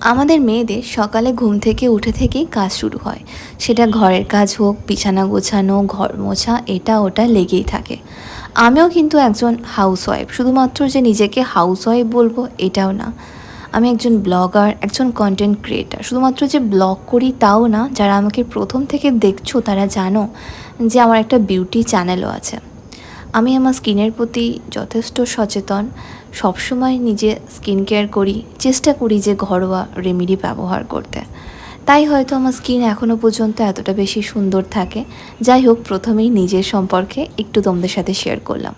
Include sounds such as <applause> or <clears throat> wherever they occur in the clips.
আমাদের মেয়েদের সকালে ঘুম থেকে উঠে থেকেই কাজ শুরু হয়। সেটা ঘরের কাজ হোক, বিছানা গোছানো, ঘর মোছা, এটা ওটা লেগেই থাকে। আমিও কিন্তু একজন হাউসওয়াইফ শুধুমাত্র যে নিজেকে হাউসওয়াইফ বলব এটাও না। আমি একজন ব্লগার একজন কন্টেন্ট ক্রিয়েটার শুধুমাত্র যে ব্লগ করি তাও না, যারা আমাকে প্রথম থেকে দেখছ তারা জানো যে আমার একটা বিউটি চ্যানেলও আছে। আমি আমার স্কিনের প্রতি যথেষ্ট সচেতন। সবসময় নিজে স্কিন কেয়ার করি, চেষ্টা করি যে ঘরোয়া রেমেডি ব্যবহার করতে। তাই হয়তো আমার স্কিন এখনও পর্যন্ত এতটা বেশি সুন্দর থাকে। যাই হোক, প্রথমেই নিজের সম্পর্কে একটু তোমাদের সাথে শেয়ার করলাম।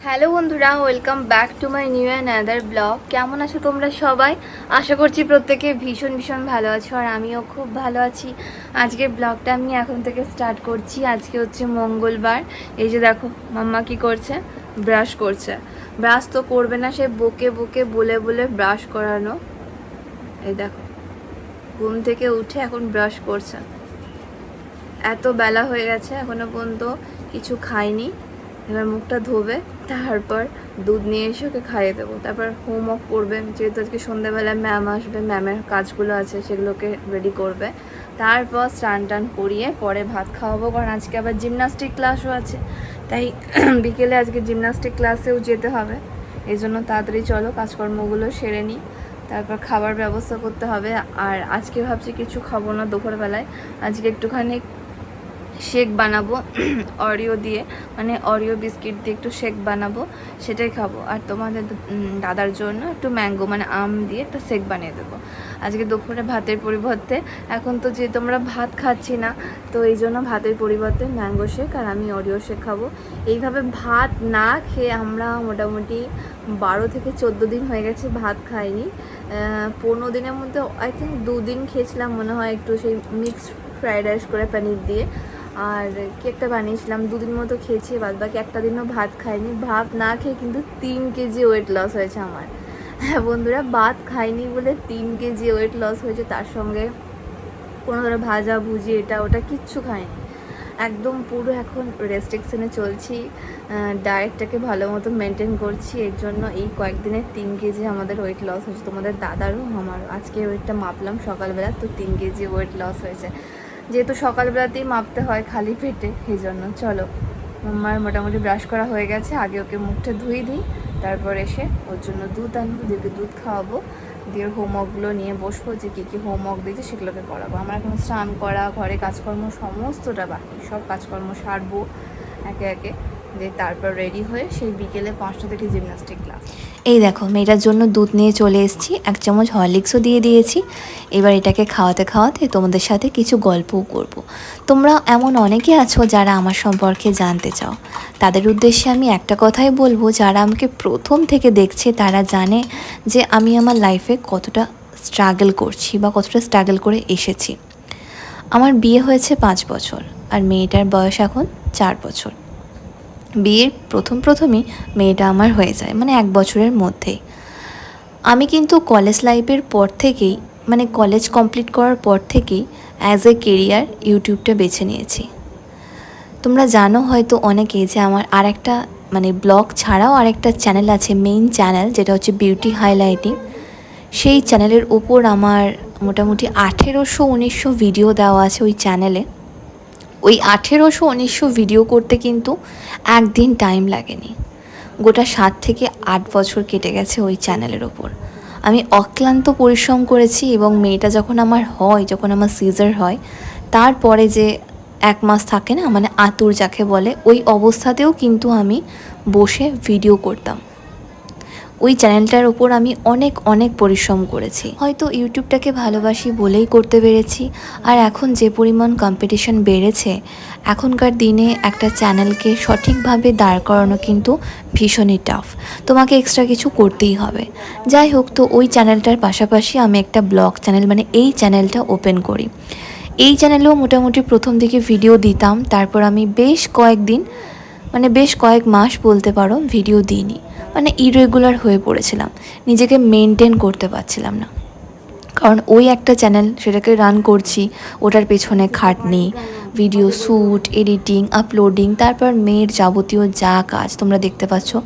হ্যালো বন্ধুরা welcome back to my new and other blog কেমন আছো তোমরা সবাই? আশা করছি প্রত্যেকে ভীষণ ভীষণ ভালো আছো আর আমিও খুব ভালো আছি। আজকের ব্লগটা আমি এখন থেকে স্টার্ট করছি। আজকে হচ্ছে মঙ্গলবার। এই যে দেখো, মাম্মা কি করছে? ব্রাশ করছে। ব্রাশ তো করবে না, সে বকে বকে বলে বলে ব্রাশ করানো। এই দেখো, ঘুম থেকে উঠে এখন ব্রাশ করছে। এত বেলা হয়ে গেছে, এখনও পর্যন্ত কিছু খাইনি। এবার মুখটা ধোবে, তারপর দুধ নিয়ে এসে ওকে খাইয়ে দেবো। তারপর হোমওয়ার্ক করবে, যেহেতু আজকে সন্ধ্যাবেলায় ম্যাম আসবে ম্যামের কাজগুলো আছে, সেগুলোকে রেডি করবে। তারপর স্নান টান করিয়ে পরে ভাত খাওয়াবো, কারণ আজকে আবার জিমনাস্টিক ক্লাসও আছে। তাই <clears throat> বিকেলে আজকে জিমনাস্টিক ক্লাসেও যেতে হবে। এই জন্য তাড়াতাড়ি চলো, কাজকর্মগুলো সেরে নিই তারপর খাবার ব্যবস্থা করতে হবে। আর আজকে ভাবছি কিছু খাব না দুপুরবেলায়। আজকে একটুখানি শেক বানাবো <clears throat> অরিও দিয়ে। মানে অরিও বিস্কিট দিয়ে একটু শেক বানাবো, সেটাই খাব। আর তোমাদের দাদার জন্য একটু ম্যাঙ্গো মানে আম দিয়ে একটা শেক বানিয়ে দেবো। আজকে দুপুরে ভাতের পরিবর্তে। এখন তো যে তোমরা ভাত খাচ্ছি না, তো এই জন্য ভাতের পরিবর্তে ম্যাঙ্গো শেক আর আমি অরিও শেক খাব। এইভাবে ভাত না খেয়ে আমরা মোটামুটি বারো থেকে চোদ্দ দিন হয়ে গেছে ভাত খাইনি। পনেরো দিনের মধ্যে আই থিঙ্ক দুদিন খেয়েছিলাম মনে হয় একটু সেই মিক্সড ফ্রাইড রাইস করে পনির দিয়ে। আর কেকটা বানিয়েছিলাম, দুদিন মতো খেয়েছি, বাদ বাকি একটা দিনও ভাত খাইনি। ভাত না খেয়ে কিন্তু তিন কেজি ওয়েট লস হয়েছে আমার। হ্যাঁ বন্ধুরা, ভাত খাইনি বলে তিন কেজি ওয়েট লস হয়েছে, তার সঙ্গে কোনো ধরো ভাজা, ভুজি, এটা, ওটা কিচ্ছু খাইনি। একদম পুরো এখন রেস্ট্রিকশনে চলছি। ডায়েটটাকে ভালো মতো মেনটেন করছি, এর জন্য এই কয়েকদিনে তিন কেজি আমাদের ওয়েট লস হয়েছে, তোমাদের দাদারও আমার আজকে ওয়েটটা মাপলাম সকালবেলা, তো তিন কেজি ওয়েট লস হয়েছে। যেহেতু সকালবেলাতেই মাপতে হয় খালি পেটে, এই জন্য। চলো আমার মোটামুটি ব্রাশ করা হয়ে গেছে, আগে ওকে মুখটা ধুয়ে দিই। তারপর এসে ওর জন্য দুধ আনব দিয়ে দুধ খাওয়াবো। দিয়ে হোমওয়ার্কগুলো নিয়ে বসবো যে কী কী হোমওয়ার্ক দিয়েছে সেগুলোকে করাবো। আমার এখন স্নান করা, ঘরে কাজকর্ম সমস্তটা বাকি। সব কাজকর্ম সারবো একে একে। দিয়ে তারপর রেডি হয়ে সেই বিকেলে পাঁচটা থেকে জিমনাস্টিক ক্লাস এই দেখো, মেয়েটার জন্য দুধ নিয়ে চলে এসেছি, এক চামচ হরলিক্সও দিয়ে দিয়েছি। এবার এটাকে খাওয়াতে খাওয়াতে তোমাদের সাথে কিছু গল্পও করব। তোমরা এমন অনেকে আছো যারা আমার সম্পর্কে জানতে চাও। তাদের উদ্দেশ্যে আমি একটা কথাই বলব, যারা আমাকে প্রথম থেকে দেখছে তারা জানে যে আমি আমার লাইফে কতটা স্ট্রাগল করছি বা কতটা স্ট্রাগল করে এসেছি। আমার বিয়ে হয়েছে পাঁচ বছর, আর মেয়েটার বয়স এখন চার বছর। বিয়ের প্রথম প্রথমই মেয়েটা আমার হয়ে যায় মানে এক বছরের মধ্যেই। আমি কিন্তু কলেজ লাইফের পর থেকেই মানে কলেজ কমপ্লিট করার পর থেকেই অ্যাজ এ কেরিয়ার ইউটিউবটা বেছে নিয়েছি। তোমরা জানো হয়তো অনেকে যে আমার আরেকটা মানে ব্লগ ছাড়াও আরেকটা চ্যানেল আছে মেইন চ্যানেল যেটা হচ্ছে বিউটি হাইলাইটিং সেই চ্যানেলের ওপর আমার মোটামুটি আঠেরোশো, উনিশশো ভিডিও দেওয়া আছে ওই চ্যানেলে ওই আঠেরোশো, উনিশশো ভিডিও করতে কিন্তু একদিন টাইম লাগেনি। গোটা সাত থেকে আট বছর কেটে গেছে ওই চ্যানেলের ওপর। আমি অক্লান্ত পরিশ্রম করেছি এবং মেয়েটা যখন আমার হয়, যখন আমার সিজার হয়, তারপরে যে এক মাস থাকে না মানে আতুর যাকে বলে, ওই অবস্থাতেও কিন্তু আমি বসে ভিডিও করতাম। ওই চ্যানেলটার ওপর আমি অনেক অনেক পরিশ্রম করেছি। হয়তো ইউটিউবটাকে ভালোবাসি বলেই করতে পেরেছি। আর এখন যে পরিমাণ কম্পিটিশন বেড়েছে, এখনকার দিনে একটা চ্যানেলকে সঠিকভাবে দাঁড় করানো কিন্তু ভীষণই টাফ তোমাকে এক্সট্রা কিছু করতেই হবে। যাই হোক, তো ওই চ্যানেলটার পাশাপাশি আমি একটা ব্লগ চ্যানেল মানে এই চ্যানেলটা ওপেন করি। এই চ্যানেলেও মোটামুটি প্রথম দিকে ভিডিও দিতাম, তারপর আমি বেশ কয়েকদিন মানে বেশ কয়েক মাস বলতে পারো ভিডিও দিইনি। মানে ইরেগুলার হয়ে পড়েছিলাম। নিজেকে মেনটেন করতে পারছিলাম না। কারণ ওই একটা চ্যানেল সেটাকে রান করছি, ওটার পেছনে খাটনি ভিডিও শ্যুট এডিটিং আপলোডিং তারপর মেয়ের যাবতীয় যা কাজ তোমরা দেখতে পাচ্ছ,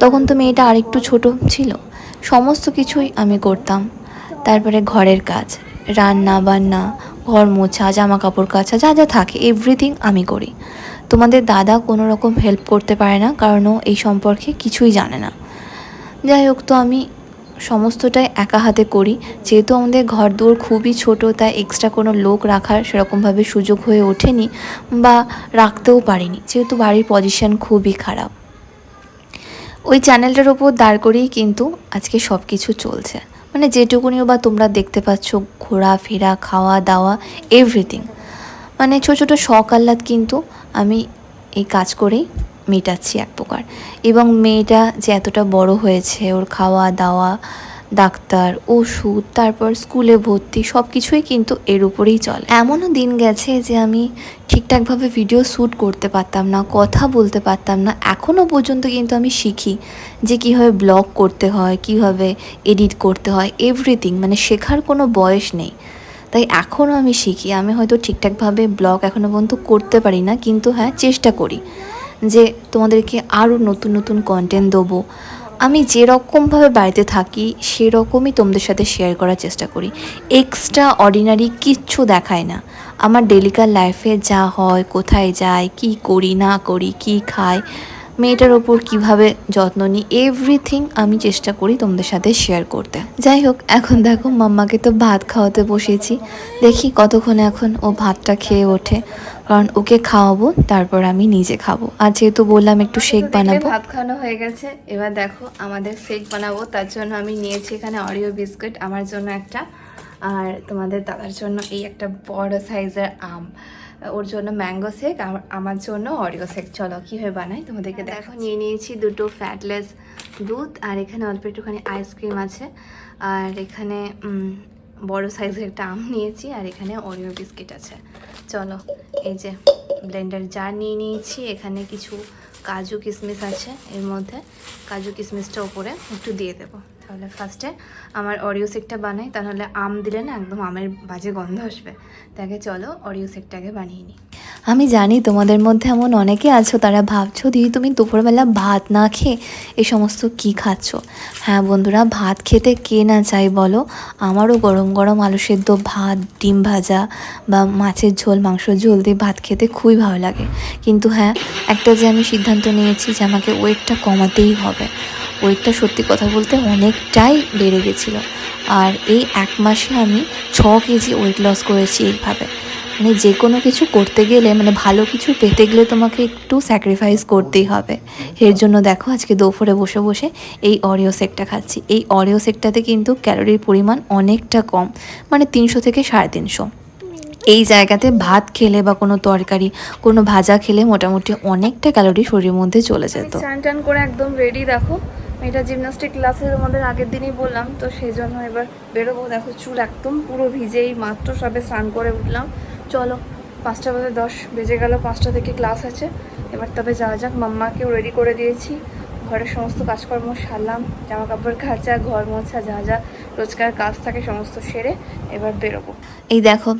তখন তো মেয়েটা আরেকটু ছোট ছিল। সমস্ত কিছুই আমি করতাম। তারপরে ঘরের কাজ রান্না বান্না ঘর মোছা জামা কাপড় কাচা, যা যা থাকে এভরিথিং আমি করি। তোমাদের দাদা কোনো রকম হেল্প করতে পারে না, কারণ ও এই সম্পর্কে কিছুই জানে না। যাই হোক, তো আমি সমস্তটাই একা হাতে করি। যেহেতু আমাদের ঘর দুয়ার খুবই ছোট, তাই এক্সট্রা কোনো লোক রাখার সেরকমভাবে সুযোগ হয়ে ওঠেনি বা রাখতেও পারিনি। যেহেতু বাড়ির পজিশন খুবই খারাপ। ওই চ্যানেলটার ওপর দাঁড় করেই কিন্তু আজকে সব কিছু চলছে। মানে যেটুকুনিও বা তোমরা দেখতে পাচ্ছ, ঘোরাফেরা খাওয়া দাওয়া এভরিথিং মানে ছোটো ছোটো শখ আহ্লাদ কিন্তু আমি এই কাজ করেই মেটাচ্ছি এক প্রকার। এবং মেয়েটা যে এতটা বড় হয়েছে, ওর খাওয়া, দাওয়া, ডাক্তার, ওষুধ, তারপর স্কুলে ভর্তি সব কিছুই কিন্তু এর উপরেই চলে। এমনও দিন গেছে যে আমি ঠিকঠাকভাবে ভিডিও শ্যুট করতে পারতাম না, কথা বলতে পারতাম না। এখনও পর্যন্ত কিন্তু আমি শিখি যে কীভাবে ব্লগ করতে হয়, কীভাবে এডিট করতে হয়, এভরিথিং মানে শেখার কোনো বয়স নেই। তাই এখনও আমি শিখি। আমি হয়তো ঠিকঠাকভাবে ব্লগ এখনও পর্যন্ত করতে পারি না, কিন্তু হ্যাঁ চেষ্টা করি যে তোমাদেরকে আরও নতুন নতুন কন্টেন্ট দেবো। আমি যেরকমভাবে বাড়িতে থাকি, সেরকমই তোমাদের সাথে শেয়ার করার চেষ্টা করি। এক্সট্রা অর্ডিনারি কিচ্ছু দেখায় না। আমার ডেলিকার লাইফে যা হয়, কোথায় যাই, কি করি, না করি, কি খাই মেয়েটার ওপর কীভাবে যত্ন নিই এভরিথিং আমি চেষ্টা করি তোমাদের সাথে শেয়ার করতে। যাই হোক এখন দেখো মাম্মাকে তো ভাত খাওয়াতে বসেছি। দেখি কতক্ষণ এখন ও ভাতটা খেয়ে ওঠে। কারণ ওকে খাওয়াবো তারপর আমি নিজে খাব। আর যেহেতু বললাম একটু শেক বানাবো। ভাত খাওয়ানো হয়ে গেছে। এবার দেখো আমাদের শেক বানাবো। তার জন্য আমি নিয়েছি এখানে অরিও বিস্কুট আমার জন্য একটা। আর তোমাদের দাদার জন্য এই একটা বড় সাইজের আম। ওর জন্য ম্যাঙ্গো শেক আমার জন্য অরিও শেক চলো কীভাবে বানাই? তোমাদেরকে দেখো নিয়ে নিয়েছি দুটো ফ্যাটলেস দুধ আর এখানে অল্প একটুখানি আইসক্রিম আছে। আর এখানে বড় সাইজের একটা আম নিয়েছি আর এখানে অরিও বিস্কিট আছে। চলো এই যে ব্লেন্ডার জার নিয়ে নিয়েছি। এখানে কিছু কাজু কিশমিশ আছে এর মধ্যে। কাজু কিশমিশটা ওপরে একটু দিয়ে দেবো। তাহলে ফার্স্টে আমার অরিও শেকটা বানাই, তাহলে আম দিলে না একদম আমের বাজে গন্ধ আসবে। তাকে চলো অরিও শেকটাকে বানিয়ে নিই। আমি জানি তোমাদের মধ্যে এমন অনেকে আছো, তারা ভাবছ দিদি তুমি দুপুরবেলা ভাত না খেয়ে এই সমস্ত কি খাচ্ছ? হ্যাঁ বন্ধুরা, ভাত খেতে কে না চাই বলো? আমারও গরম গরম আলু সেদ্ধ ভাত, ডিম ভাজা বা মাছের ঝোল, মাংসর ঝোল দিয়ে ভাত খেতে খুবই ভালো লাগে। কিন্তু হ্যাঁ একটা যে আমি সিদ্ধান্ত নিয়েছি যে আমাকে ওয়েটটা কমাতেই হবে। ওয়েটটা সত্যি কথা বলতে অনেকটাই বেড়ে গেছিল। আর এই এক মাসে আমি ছ কেজি ওয়েট লস করেছি এইভাবে। মানে যে কোনো কিছু করতে গেলে মানে ভালো কিছু পেতে গেলে তোমাকে একটু স্যাক্রিফাইস করতেই হবে। এর জন্য দেখো আজকে দুপুরে বসে বসে এই অরিও সেকটা খাচ্ছি। এই অরিও সেকটাতে কিন্তু ক্যালোরির পরিমাণ অনেকটা কম মানে তিনশো থেকে সাড়ে তিনশো। এই জায়গাতে ভাত খেলে বা কোনো তরকারি কোনো ভাজা খেলে মোটামুটি অনেকটা ক্যালোরি শরীরের মধ্যে চলে যেত। স্নান টান করে একদম রেডি দেখো। এটা জিমনাস্টিক ক্লাসের আমাদের আগের দিনই বললাম তো সেই জন্য এবার বেরোবো। দেখো চুল একদম পুরো ভিজেই মাত্র সবে স্নান করে উঠলাম। চলো, পাঁচটা বাজে দশ, বেজে গেল পাঁচটা থেকে ক্লাস আছে। এবার তবে যাওয়া যাক, মাম্মাকেও রেডি করে দিয়েছি। ঘরের সমস্ত কাজকর্ম সারলাম জামা কাপড় খাঁচা, ঘর মোছা, যা যা রোজকার কাজ থাকে সমস্ত সেরে এবার বেরোবো। এই দেখো,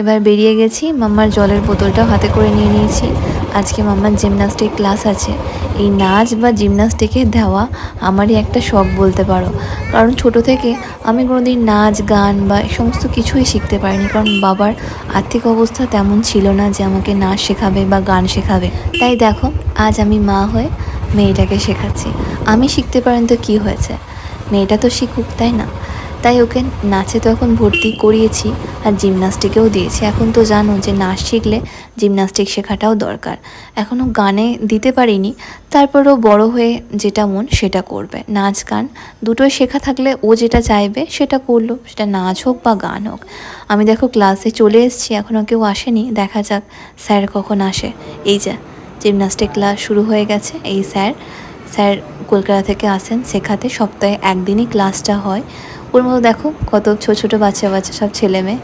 এবার বেরিয়ে গেছি, মাম্মার জলের বোতলটাও হাতে করে নিয়ে নিয়েছি। আজকে মাম্মার জিমনাস্টিক ক্লাস আছে। এই নাচ বা জিমনাস্টিকে দেওয়া আমারই একটা শখ বলতে পারো। কারণ ছোট থেকে আমি কোনোদিন নাচ, গান বা এই সমস্ত কিছুই শিখতে পারিনি। কারণ বাবার আর্থিক অবস্থা তেমন ছিল না যে আমাকে নাচ শেখাবে বা গান শেখাবে। তাই দেখো, আজ আমি মা হয়ে মেয়েটাকে শেখাচ্ছি। আমি শিখতে পারেন তো কী হয়েছে? মেয়েটা তো শিখুক, তাই না? তাই ওকে নাচে তো এখন ভর্তি করিয়েছি আর জিমনাস্টিকেও দিয়েছি। এখন তো জানো যে নাচ শিখলে জিমনাস্টিক শেখাটাও দরকার। এখনও গানে দিতে পারিনি তারপরেও বড় হয়ে যেটা মন সেটা করবে। নাচ, গান দুটোই শেখা থাকলে ও যেটা চাইবে সেটা করল, সেটা নাচ হোক বা গান হোক। আমি দেখো ক্লাসে চলে এসেছি এখনও কেউ আসেনি, দেখা যাক স্যার কখন আসে। এই যে, জিমনাস্টিক ক্লাস শুরু হয়ে গেছে। এই স্যার স্যার কলকাতা থেকে আসেন শেখাতে। সপ্তাহে একদিনই ক্লাসটা হয়। ওর মতো দেখো কত ছোট ছোট বাচ্চা বাচ্চা সব ছেলে মেয়ে।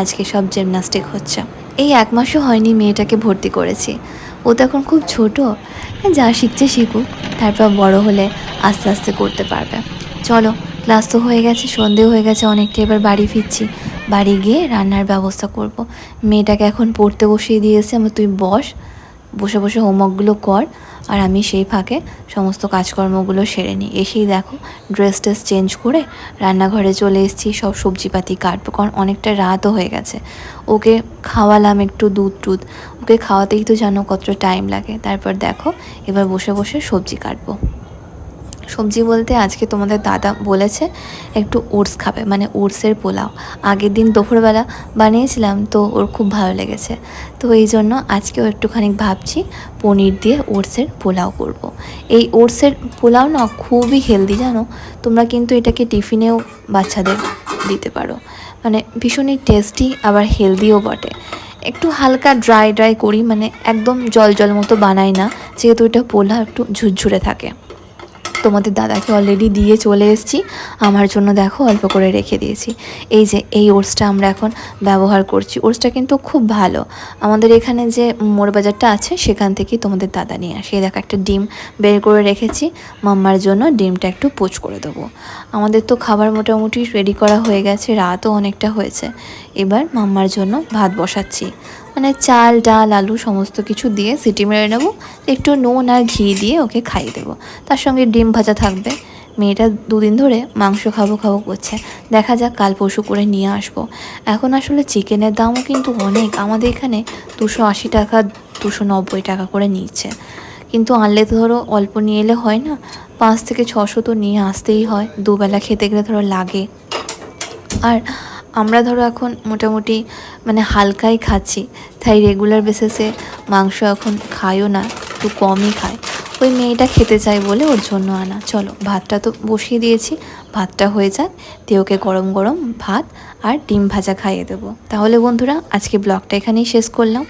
আজকে সব জিমনাস্টিক হচ্ছে। এই এক মাসও হয়নি মেয়েটাকে ভর্তি করেছি। ও তো এখন খুব ছোট। যা শিখছে শিখুক, তারপর বড় হলে আস্তে আস্তে করতে পারবে। চলো, ক্লাস তো হয়ে গেছে, সন্ধে হয়ে গেছে অনেকটা, এবার বাড়ি ফিরছি। বাড়ি গিয়ে রান্নার ব্যবস্থা করব। মেয়েটাকে এখন পড়তে বসিয়ে দিয়েছে আমার তুই বস বসে বসে হোমওয়ার্কগুলো কর। আর আমি সেই ফাঁকে সমস্ত কাজকর্মগুলো সেরে নিই। এসেই দেখো ড্রেস টেস চেঞ্জ করে রান্নাঘরে চলে এসেছি, সব সবজিপাতি কাটবো, কারণ অনেকটা রাতও হয়ে গেছে। ওকে খাওয়ালাম একটু দুধ টুধ। ওকে খাওয়াতেই তো জানো কত টাইম লাগে। তারপর দেখো, এবার বসে বসে সবজি কাটবো। সবজি বলতে আজকে তোমাদের দাদা বলেছে, একটু ওটস খাবে মানে ওটসের পোলাও। আগের দিন দুপুরবেলা বানিয়েছিলাম, তো ওর খুব ভালো লেগেছে। তো এই জন্য আজকেও একটুখানি ভাবছি পনির দিয়ে ওটসের পোলাও করব। এই ওটসের পোলাও না খুবই হেলদি জানো? তোমরা কিন্তু এটাকে টিফিনেও বাচ্চাদের দিতে পারো। মানে ভীষণই টেস্টি আবার হেলদিও বটে। একটু হালকা ড্রাই ড্রাই করি মানে একদম জল জল মতো বানাই না, যেহেতু এটা পোলাও একটু ঝুরঝুরে থাকে। তোমাদের দাদাকে অলরেডি দিয়ে চলে এসেছি। আমার জন্য দেখো অল্প করে রেখে দিয়েছি। এই যে, এই ওটসটা আমরা এখন ব্যবহার করছি। ওটসটা কিন্তু খুব ভালো। আমাদের এখানে যে মোড় বাজারটা আছে, সেখান থেকেই তোমাদের দাদা নিয়ে আসে। দেখো একটা ডিম বের করে রেখেছি। মাম্মার জন্য ডিমটা একটু পোচ করে দেবো। আমাদের তো খাবার মোটামুটি রেডি করা হয়ে গেছে, রাতও অনেকটা হয়েছে। এবার মাম্মার জন্য ভাত বসাচ্ছি। মানে চাল, ডাল, আলু সমস্ত কিছু দিয়ে সিটি মেরে নেব। একটু নুন আর ঘি দিয়ে ওকে খাইয়ে দেবো। তার সঙ্গে ডিম ভাজা থাকবে। মেয়েটা দুদিন ধরে মাংস খাব খাব করছে। দেখা যাক কাল পরশু করে নিয়ে আসব। এখন আসলে চিকেনের দামও কিন্তু অনেক। আমাদের এখানে দুশো আশি টাকা, দুশো নব্বই টাকা করে নিচ্ছে। কিন্তু আনলে তো ধরো অল্প নিয়ে এলে হয় না। পাঁচ থেকে ছশো তো নিয়ে আসতেই হয়। দুবেলা খেতে গেলে ধরো লাগে। আর আমরা ধরো এখন মোটামুটি মানে হালকাই খাচ্ছি, তাই রেগুলার বেসিসে মাংস এখন খাইও না, একটু কমই খায়। ওই মেয়েটা খেতে চায় বলে ওর জন্য আনা। চলো, ভাতটা তো বসিয়ে দিয়েছি, ভাতটা হয়ে যাক, দিয়ে ওকে গরম গরম ভাত আর ডিম ভাজা খাইয়ে দেবো। তাহলে বন্ধুরা, আজকে ব্লগটা এখানেই শেষ করলাম।